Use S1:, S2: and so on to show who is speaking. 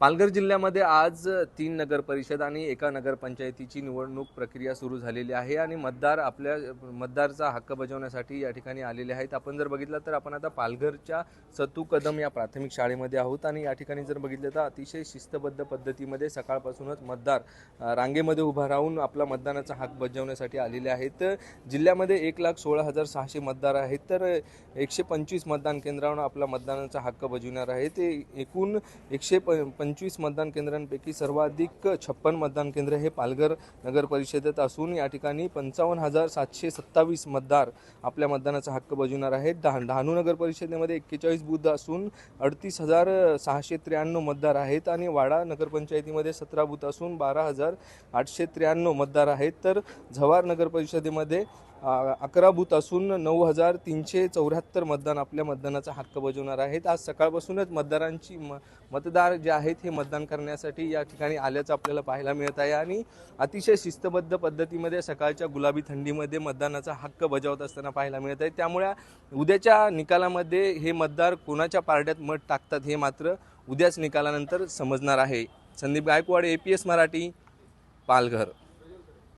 S1: पालघर जिल्ह्यामध्ये आज तीन नगर परिषद आणि एका नगरपंचायतीची निवडणूक प्रक्रिया सुरू झालेली आहे आणि मतदार आपल्या मतदारचा हक्क बजावण्यासाठी या ठिकाणी आलेले आहेत. आपण जर बघितलं तर आपण आता पालघरच्या सतू कदम या प्राथमिक शाळेमध्ये आहोत आणि या ठिकाणी जर बघितलं तर अतिशय शिस्तबद्ध पद्धतीमध्ये सकाळपासूनच मतदार रांगेमध्ये उभा राहून आपला मतदानाचा हक्क बजावण्यासाठी आलेले आहेत. जिल्ह्यामध्ये एक लाख सोळा हजार सहाशे मतदार आहेत. तर एकशे पंचवीस मतदान केंद्रावर आपला मतदानाचा हक्क बजावणार आहे ते एकूण एकशे प पंचवीस मतदान केंद्रांपैकी सर्वाधिक छप्पन मतदान केंद्र हे पालघर नगर परिषदेत असून या ठिकाणी पंचावन्न हजार सातशे सत्तावीस मतदार आपल्या मतदानाचा हक्क बजावणार आहेत. डहा डहाणू नगर परिषदेमध्ये एक्केचाळीस बुद्ध असून अडतीस हजार सहाशे त्र्याण्णव मतदार आहेत आणि वाडा नगरपंचायतीमध्ये सतरा बूथ असून बारा हजार आठशे त्र्याण्णव मतदार आहेत. तर झवार नगर परिषदेमध्ये अकरा बूथ असून नऊ हजार तीनशे चौऱ्याहत्तर मतदान आपल्या मतदानाचा हक्क बजावणार आहेत. आज सकाळपासूनच मतदारांची म मतदार जे आहेत हे मतदान करण्यासाठी या ठिकाणी आल्याचं आपल्याला पाहायला मिळत आहे. आणि अतिशय शिस्तबद्ध पद्धतीमध्ये सकाळच्या गुलाबी थंडीमध्ये मतदानाचा हक्क बजावत असताना पाहायला मिळत आहे. त्यामुळे उद्याच्या निकालामध्ये हे मतदार कोणाच्या पारड्यात मत टाकतात हे मात्र उद्याच निकालानंतर समजणार आहे. Sandeep Gaikwad A P S Marathi Palghar.